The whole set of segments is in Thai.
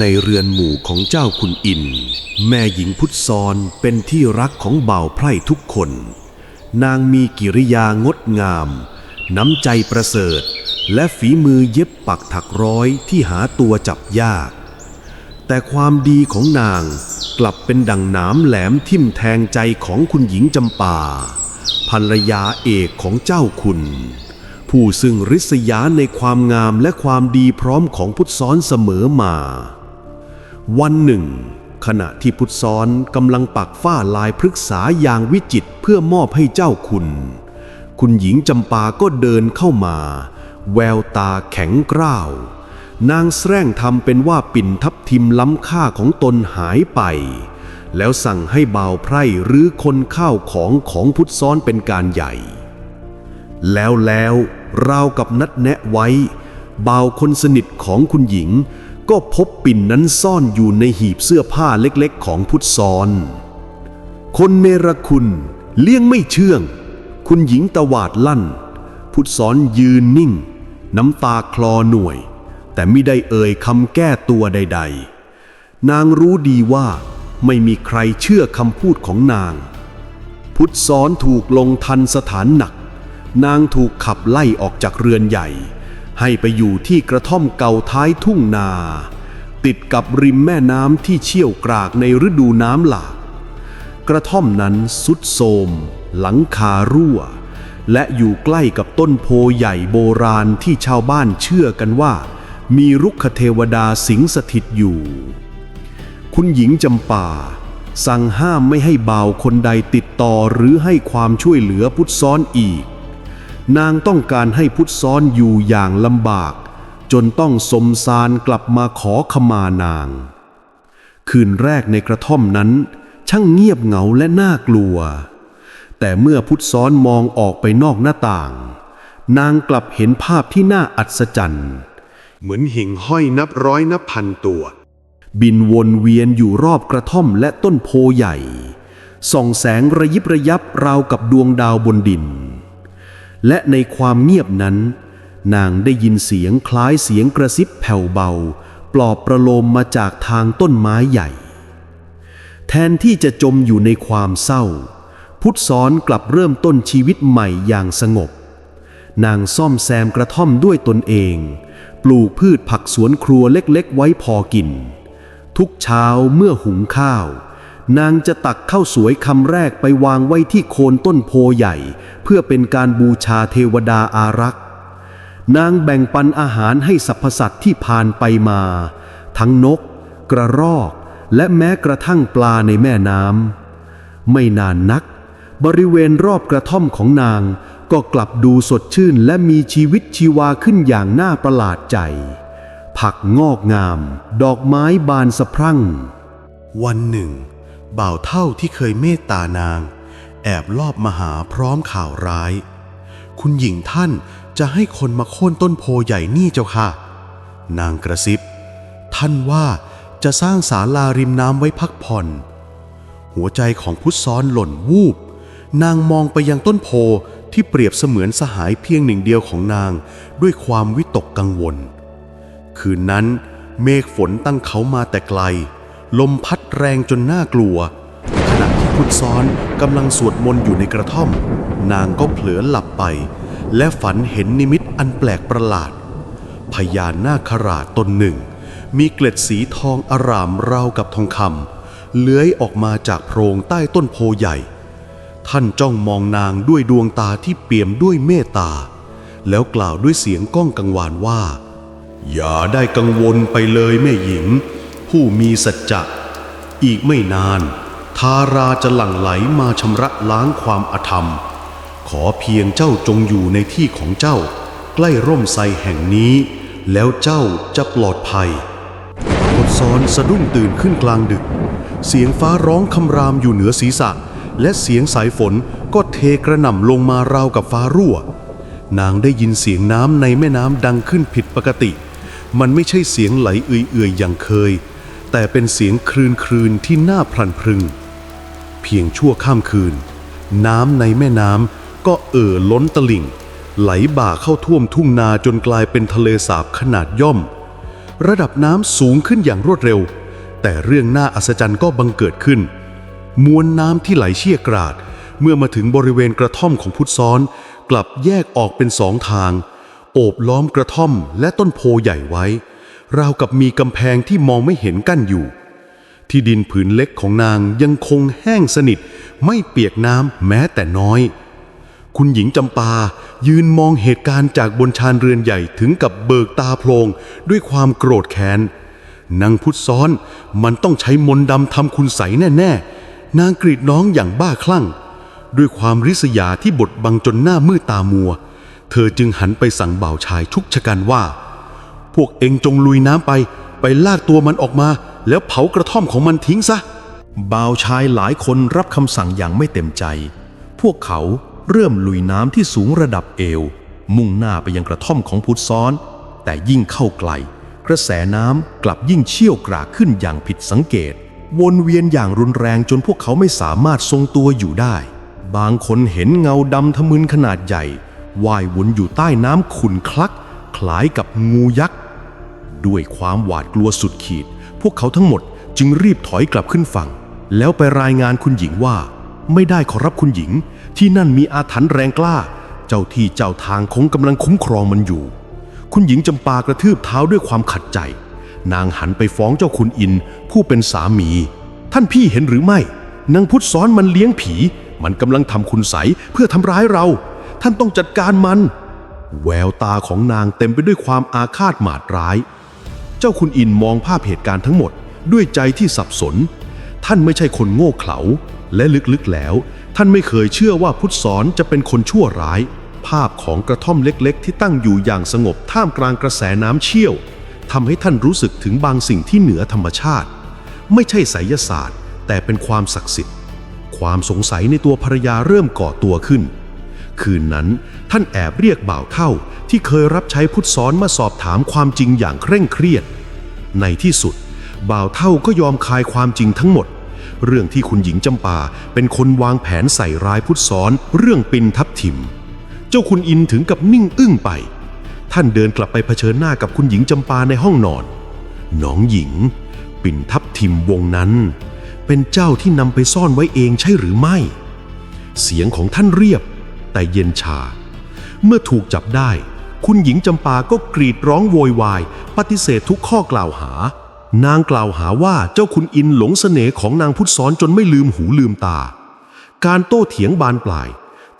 ในเรือนหมู่ของเจ้าคุณอิน แม่หญิงพุทธซอนเป็นที่รักของบ่าวไพร่ทุกคน นางมีกิริยางดงาม น้ำใจประเสริฐ และฝีมือเย็บปักถักร้อยที่หาตัวจับยาก แต่ความดีของนางกลับเป็นดังหนามแหลมทิ่มแทงใจของคุณหญิงจำปาภรรยาเอกของเจ้าคุณ ผู้ซึ่งริษยาในความงามและความดีพร้อมของพุทธซ้อนเสมอมา วันหนึ่ง ขณะที่พุทธซ้อนกำลังปักฝ้าลายพฤกษาอย่างวิจิตเพื่อมอบให้เจ้าคุณ คุณหญิงจำปาก็เดินเข้ามา แววตาแข็งกร้าว นางแสร้งทำเป็นว่าปิ่นทับทิมล้ำค่าของตนหายไป แล้วสั่งให้บ่าวไพร่หรือคนข้าวของของพุทธซ้อนเป็นการใหญ่ แล้วแล้วราวกับนัดแนะไว้บ่าวคนสนิทของคุณหญิง ก็พบปิ่นนั้นซ่อนอยู่ในหีบเสื้อผ้าเล็กๆ ของพุทธซอน คนเนรคุณเลี่ยงไม่เชื่อง คุณหญิงตวาดลั่น พุทธซอนยืนนิ่ง น้ำตาคลอหน่วย แต่ไม่ได้เอ่ยคำแก้ตัวใด ๆ นางรู้ดีว่าไม่มีใครเชื่อคำพูดของนาง พุทธซอนถูกลงทันสถานหนัก นางถูกขับไล่ออกจากเรือนใหญ่ ให้ไปอยู่ที่กระท่อมเก่าท้ายทุ่งนา ติดกับริมแม่น้ำที่เชี่ยวกรากในฤดูน้ำหลากกระท่อมนั้นสุดโทมหลังคารั่ว และอยู่ใกล้กับต้นโพใหญ่โบราณที่ชาวบ้านเชื่อกันว่า มีรุกขเทวดาสิงสถิตอยู่ คุณหญิงจำปาสั่งห้ามไม่ให้บ่าวคนใดติดต่อหรือให้ความช่วยเหลือพุทธซ้อนอีก นางต้องการให้พุทธซ้อนอยู่อย่างลำบาก จนต้องสมสารกลับมาขอขมานาง คืนแรกในกระท่อมนั้น ช่างเงียบเหงาและน่ากลัว แต่เมื่อพุทธซ้อนมองออกไปนอกหน้าต่าง นางกลับเห็นภาพที่น่าอัศจรรย์ เหมือนหิ่งห้อยนับร้อยนับพันตัว บินวนเวียนอยู่รอบกระท่อมและต้นโพใหญ่ส่องแสงระยิบระยับราวกับดวงดาวบนดิน และในความเงียบนั้น นางได้ยินเสียงคล้ายเสียงกระซิบแผ่วเบา ปลอบประโลมมาจากทางต้นไม้ใหญ่ แทนที่จะจมอยู่ในความเศร้า พุทธซ้อนกลับเริ่มต้นชีวิตใหม่อย่างสงบ นางซ่อมแซมกระท่อมด้วยตนเอง ปลูกพืชผักสวนครัวเล็กๆ ไว้พอกิน ทุกเช้าเมื่อหุงข้าว นางจะตักข้าวสวยคำแรกไปวางไว้ที่โคนต้นโพใหญ่ เพื่อเป็นการบูชาเทวดาอารักษ์ นางแบ่งปันอาหารให้สรรพสัตว์ที่ผ่านไปมา ทั้งนก กระรอก และแม้กระทั่งปลาในแม่น้ำไม่นานนัก บริเวณรอบกระท่อมของนางก็กลับดูสดชื่นและมีชีวิตชีวาขึ้นอย่างน่าประหลาดใจ ผักงอกงาม ดอกไม้บานสะพรั่ง วันหนึ่ง บ่าวเท่าที่เคยเมตตานาง แอบลอบมาหาพร้อมข่าวร้าย คุณหญิงท่านจะให้คนมาโค่นต้นโพใหญ่นี่เจ้าค่ะ นางกระซิบ ท่านว่าจะสร้างศาลาริมน้ำไว้พักผ่อน หัวใจของพุทธซ้อนหล่นวูบ นางมองไปยังต้นโพที่เปรียบเสมือนสหายเพียงหนึ่งเดียวของนางด้วยความวิตกกังวล คืนนั้นเมฆฝนตั้งเขามาแต่ไกล ลมพัดแรงจนน่ากลัว ขณะที่พุทธซ้อนกำลังสวดมนต์อยู่ในกระท่อม นางก็เผลอหลับไป และฝันเห็นนิมิตอันแปลกประหลาด พญานาคราชตนหนึ่ง มีเกล็ดสีทองอารามราวกับทองคำเลื้อยออกมาจากโพรงใต้ต้นโพใหญ่ ท่านจ้องมองนางด้วยดวงตาที่เปี่ยมด้วยเมตตา แล้วกล่าวด้วยเสียงก้องกังวานว่า อย่าได้กังวลไปเลยแม่หญิง ผู้มีสัจจะอีกไม่นาน ทาราจะหลั่งไหลมาชำระล้างความอธรรม ขอเพียงเจ้าจงอยู่ในที่ของเจ้า ใกล้ร่มไทรแห่งนี้ แล้วเจ้าจะปลอดภัยกดซ้อนสะดุ้งตื่นขึ้นกลางดึก เสียงฟ้าร้องคำรามอยู่เหนือศีรษะ และเสียงสายฝนก็เทกระหน่ำลงมาราวกับฟ้ารั่วนางได้ยินเสียงน้ำในแม่น้ำดังขึ้นผิดปกติ มันไม่ใช่เสียงไหลเอื่อยๆอย่างเคย แต่เป็นเสียงคลืนคลืนๆที่น่าพลันพรึง เพียงชั่วข้ามคืน น้ำในแม่น้ำก็เอ่อล้นตลิ่ง ไหลบ่าเข้าท่วมทุ่งนาจนกลายเป็นทะเลสาบขนาดย่อม ระดับน้ำสูงขึ้นอย่างรวดเร็ว แต่เรื่องน่าอัศจรรย์ก็บังเกิดขึ้น มวลน้ำที่ไหลเชี่ยกราด เมื่อมาถึงบริเวณกระท่อมของพุทธซ้อน กลับแยกออกเป็นสองทาง โอบล้อมกระท่อมและต้นโพใหญ่ไว้ ราวกับมีกำแพงที่มองไม่เห็นกั้นอยู่ ที่ดินผืนเล็กของนางยังคงแห้งสนิท ไม่เปียกน้ำแม้แต่น้อย คุณหญิงจำปายืนมองเหตุการณ์จากบนชานเรือนใหญ่ถึงกับเบิกตาโพลงด้วยความโกรธแค้นนางพุทธซ้อนมันต้องใช้มนดำทำคุณใสแน่ ๆ นางกรีดน้องอย่างบ้าคลั่ง ด้วยความริษยาที่บดบังจนหน้ามืดตามัว เธอจึงหันไปสั่งบ่าวชายชุกชะกันว่า พวกเองจงลุยน้ำไป ไปลากตัวมันออกมา แล้วเผากระท่อมของมันทิ้งซะบ่าวชายหลายคนรับคำสั่งอย่างไม่เต็มใจ พวกเขาเริ่มลุยน้ำที่สูงระดับเอว มุ่งหน้าไปยังกระท่อมของพุทธซ้อน แต่ยิ่งเข้าไกล กระแสน้ำกลับยิ่งเชี่ยวกรากขึ้นอย่างผิดสังเกต วนเวียนอย่างรุนแรงจนพวกเขาไม่สามารถทรงตัวอยู่ได้ บางคนเห็นเงาดำทะมึนขนาดใหญ่ว่ายวนอยู่ใต้น้ำขุ่นคลัก คล้ายกับงูยักษ์ ด้วยความหวาดกลัวสุดขีด พวกเขาทั้งหมดจึงรีบถอยกลับขึ้นฝั่ง แล้วไปรายงานคุณหญิงว่า ไม่ได้ขอรับคุณหญิง ที่นั่นมีอาถรรพ์แรงกล้า เจ้าที่เจ้าทางคงกำลังคุ้มครองมันอยู่ คุณหญิงจำปากระทืบเท้าด้วยความขัดใจ นางหันไปฟ้องเจ้าคุณอินผู้เป็นสามี ท่านพี่เห็นหรือไม่นางพุทธซ้อนมันเลี้ยงผี มันกำลังทำคุณใสเพื่อทำร้ายเรา ท่านต้องจัดการมัน แววตาของนางเต็มไปด้วยความอาฆาตหมาดร้าย จ้าคุณอินมองภาพเหตุการณ์ทั้งหมดด้วยใจที่สับสน ท่านไม่ใช่คนโง่เขลา และลึกๆแล้ว ท่านไม่เคยเชื่อว่าพุทธสอนจะเป็นคนชั่วร้าย ภาพของกระท่อมเล็กๆ ที่ตั้งอยู่อย่างสงบท่ามกลางกระแสน้ำเชี่ยวทำให้ท่านรู้สึกถึงบางสิ่งที่เหนือธรรมชาติ ไม่ใช่ไสยศาสตร์ แต่เป็นความศักดิ์สิทธิ์ ความสงสัยในตัวภรรยาเริ่มก่อตัวขึ้น คืนนั้น ท่านแอบเรียกบ่าวเท่าที่เคยรับใช้พุทธซ้อนมาสอบถามความจริงอย่างเคร่งเครียด ในที่สุด บ่าวเท่าก็ยอมคายความจริงทั้งหมด เรื่องที่คุณหญิงจำปาเป็นคนวางแผนใส่ร้ายพุทธซ้อน เรื่องปินทับทิม เจ้าคุณอินถึงกับนิ่งอึ้งไป ท่านเดินกลับไปเผชิญหน้ากับคุณหญิงจำปาในห้องนอนน้องหญิง ปิ่นทับทิมวงนั้น เป็นเจ้าที่นำไปซ่อนไว้เองใช่หรือไม่ เสียงของท่านเรียบ แต่เย็นชา เมื่อถูกจับได้ คุณหญิงจำปาก็กรีดร้องโวยวาย ปฏิเสธทุกข้อกล่าวหา นางกล่าวหาว่าเจ้าคุณอินหลงเสน่ห์ของนางพุทธซ้อนจนไม่ลืมหูลืมตา การโต้เถียงบานปลาย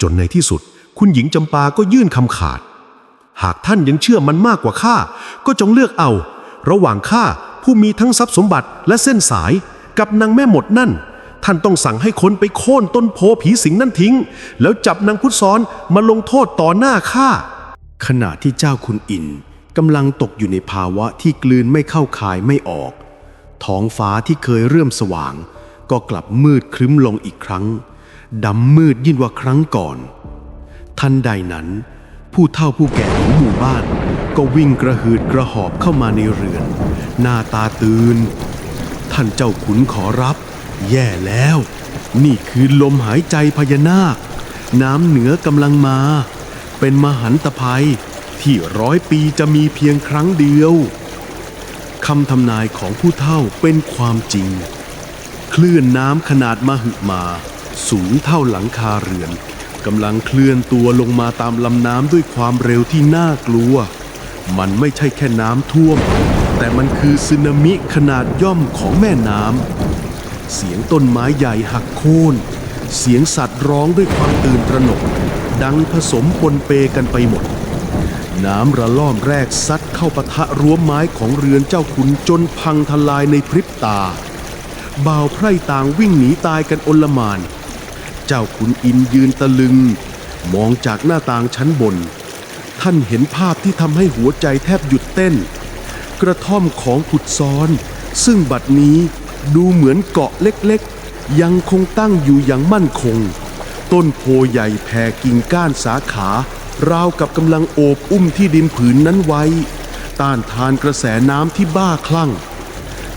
จนในที่สุด คุณหญิงจำปาก็ยื่นคำขาด หากท่านยังเชื่อมันมากกว่าข้าก็จงเลือกเอา ระหว่างข้าผู้มีทั้งทรัพย์สมบัติและเส้นสายกับนางแม่หมดนั่น ท่านต้องสั่งให้คนไปโค่นต้นโพผีสิงนั่นทิ้ง แล้วจับนางพุทธซ้อนมาลงโทษต่อหน้าข้าขณะที่เจ้าคุณอินกำลังตกอยู่ในภาวะที่กลืนไม่เข้าคายไม่ออก ท้องฟ้าที่เคยเริ่มสว่าง ก็กลับมืดครึ้มลงอีกครั้งดำมืดยิ่งกว่าครั้งก่อน ทันใดนั้น ผู้เฒ่าผู้แก่ของหมู่บ้าน ก็วิ่งกระหืดกระหอบเข้ามาในเรือน หน้าตาตื่น ท่านเจ้าขุนขอรับ แย่แล้ว นี่คือลมหายใจพญานาค น้ำเหนือกำลังมา เป็นมหันตภัยที่ร้อยปีจะมีเพียงครั้งเดียวคำทำนายของผู้เฒ่าเป็นความจริง คลื่นน้ำขนาดมหึมา สูงเท่าหลังคาเรือนกำลังเคลื่อนตัวลงมาตามลำน้ำด้วยความเร็วที่น่ากลัว มันไม่ใช่แค่น้ำท่วม แต่มันคือสึนามิขนาดย่อมของแม่น้ำ เสียงต้นไม้ใหญ่หักโค่น เสียงสัตว์ร้องด้วยความตื่นตระหนก ดังผสมปนเปกันไปหมด น้ำระล่อมแรกซัดเข้าปะทะรั้วไม้ของเรือนเจ้าขุนจนพังทลายในพริบตา บ่าวไพร่ต่างวิ่งหนีตายกันอลมาน เจ้าขุนอินยืนตะลึง มองจากหน้าต่างชั้นบน ท่านเห็นภาพที่ทำให้หัวใจแทบหยุดเต้น กระท่อมของผุดซ้อน ซึ่งบัดนี้ ดูเหมือนเกาะเล็กๆ ยังคงตั้งอยู่อย่างมั่นคง ต้นโพใหญ่แผ่กิ่งก้านสาขาราวกับกำลังโอบอุ้มที่ดินผืนนั้นไว้ ต้านทานกระแสน้ำที่บ้าคลั่ง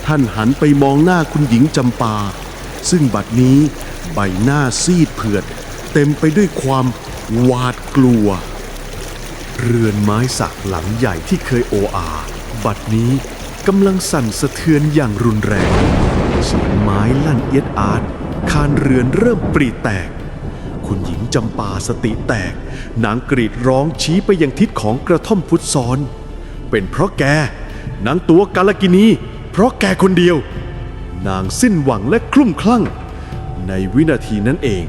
ท่านหันไปมองหน้าคุณหญิงจำปา ซึ่งบัดนี้ใบหน้าซีดเผือด เต็มไปด้วยความหวาดกลัว เรือนไม้สักหลังใหญ่ที่เคยโออา บัดนี้กำลังสั่นสะเทือนอย่างรุนแรง เสียงไม้ลั่นเอียดอาร์ตคานเรือนเริ่มปรีแตก คุณหญิงจำปาสติแตก นางกรีดร้องชี้ไปยังทิศของกระท่อมพุทธซ้อน เป็นเพราะแกนางตัวกาลกินี เพราะแกคนเดียว นางสิ้นหวังและคลุ่มคลั่ง ในวินาทีนั้นเอง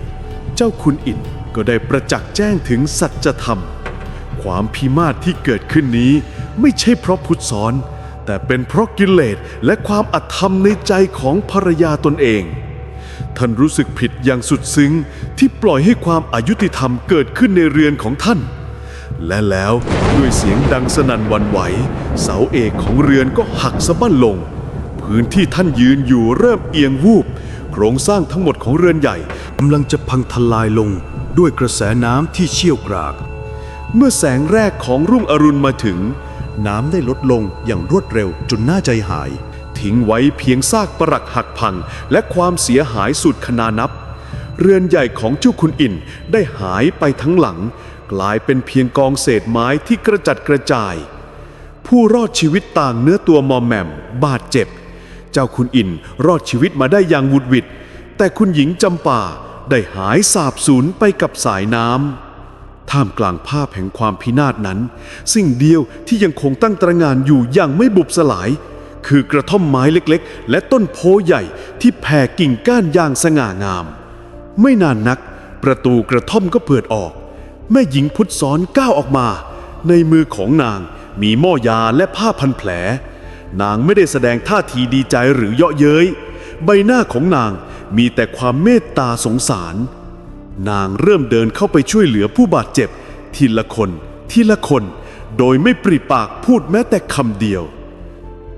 เจ้าคุณอินก็ได้ประจักษ์แจ้งถึงสัจธรรม ความพิมาศที่เกิดขึ้นนี้ไม่ใช่เพราะพุทธสอน แต่เป็นเพราะกิเลสและความอธรรมในใจของภรรยาตนเอง ท่านรู้สึกผิดอย่างสุดซึ้งที่ปล่อยให้ความอายุติธรรมเกิดขึ้นในเรือนของท่าน และแล้วด้วยเสียงดังสนั่นวันไหว เสาเอกของเรือนก็หักสะบั้นลง พื้นที่ท่านยืนอยู่เริ่มเอียงวูบ โครงสร้างทั้งหมดของเรือนใหญ่กำลังจะพังทลายลงด้วยกระแสน้ำที่เชี่ยวกราก เมื่อแสงแรกของรุ่งอรุณมาถึง น้ำได้ลดลงอย่างรวดเร็วจนน่าใจหาย ทิ้งไว้เพียงซากปรักหักพัง และความเสียหายสุดขนานับ เรือนใหญ่ของเจ้าคุณอินได้หายไปทั้งหลัง กลายเป็นเพียงกองเศษไม้ที่กระจัดกระจาย ผู้รอดชีวิตต่างเนื้อตัวมอมแหม่มบาดเจ็บ เจ้าคุณอินรอดชีวิตมาได้อย่างหวุดหวิดแต่คุณหญิงจำปาได้หายสาบสูญไปกับสายน้ำ ท่ามกลางภาพแห่งความพินาศนั้น สิ่งเดียวที่ยังคงตั้งตระงานอยู่อย่างไม่บุบสลาย คือกระท่อมไม้เล็กๆ และต้นโพใหญ่ที่แผ่กิ่งก้านอย่างสง่างาม ไม่นานนัก ประตูกระท่อมก็เปิดออก แม่หญิงพุทธซ้อนก้าวออกมา ในมือของนางมีหม้อยาและผ้าพันแผล นางไม่ได้แสดงท่าทีดีใจหรือเยาะเย้ย ใบหน้าของนางมีแต่ความเมตตาสงสาร นางเริ่มเดินเข้าไปช่วยเหลือผู้บาดเจ็บ ทีละคนทีละคน โดยไม่ปริปากพูดแม้แต่คำเดียว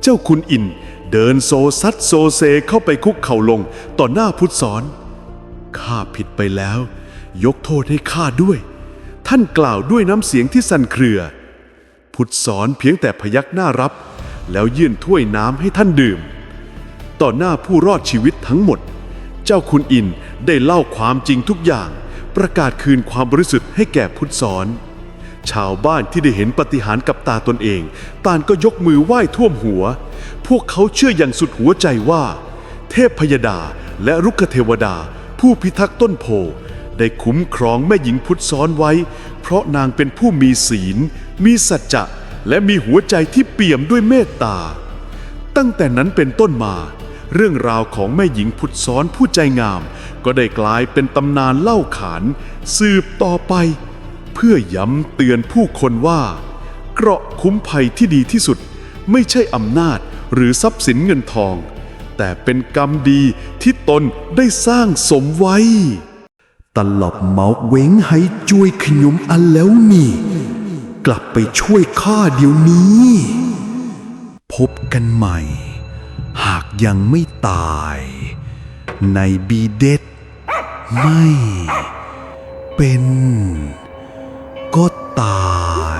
เจ้าคุณอินเดินโซซัดโซเซเข้าไปคุกเข่าลงต่อหน้าพุทธสอนข้าผิดไปแล้ว ยกโทษให้ข้าด้วย ท่านกล่าวด้วยน้ำเสียงที่สั่นเครือ พุทธสอนเพียงแต่พยักหน้ารับ แล้วยื่นถ้วยน้ำให้ท่านดื่ม ต่อหน้าผู้รอดชีวิตทั้งหมด เจ้าคุณอินได้เล่าความจริงทุกอย่าง ประกาศคืนความบริสุทธิ์ให้แก่พุทธสอน ชาวบ้านที่ได้เห็นปฏิหารกับตาตนเองต่างก็ยกมือไหว้ท่วมหัว พวกเขาเชื่ออย่างสุดหัวใจว่า เทพพยดาและรุกขเทวดา ผู้พิทักษ์ต้นโพได้คุ้มครองแม่หญิงพุทธซ้อนไว้ เพราะนางเป็นผู้มีศีล มีสัจจะและมีหัวใจที่เปี่ยมด้วยเมตตา ตั้งแต่นั้นเป็นต้นมา เรื่องราวของแม่หญิงพุทธซ้อนผู้ใจงาม ก็ได้กลายเป็นตำนานเล่าขานสืบต่อไป เพื่อย้ำเตือนผู้คนว่า เกราะคุ้มภัยที่ดีที่สุด ไม่ใช่อำนาจหรือทรัพย์สินเงินทอง แต่เป็นกรรมดีที่ตนได้สร้างสมไว้ ตลบเมาเว้งให้จุยขยุมอันแล้วนี่ กลับไปช่วยข้าเดี๋ยวนี้ พบกันใหม่ ยังไม่ตาย ในบีเด็ดไม่เป็น ก็ตาย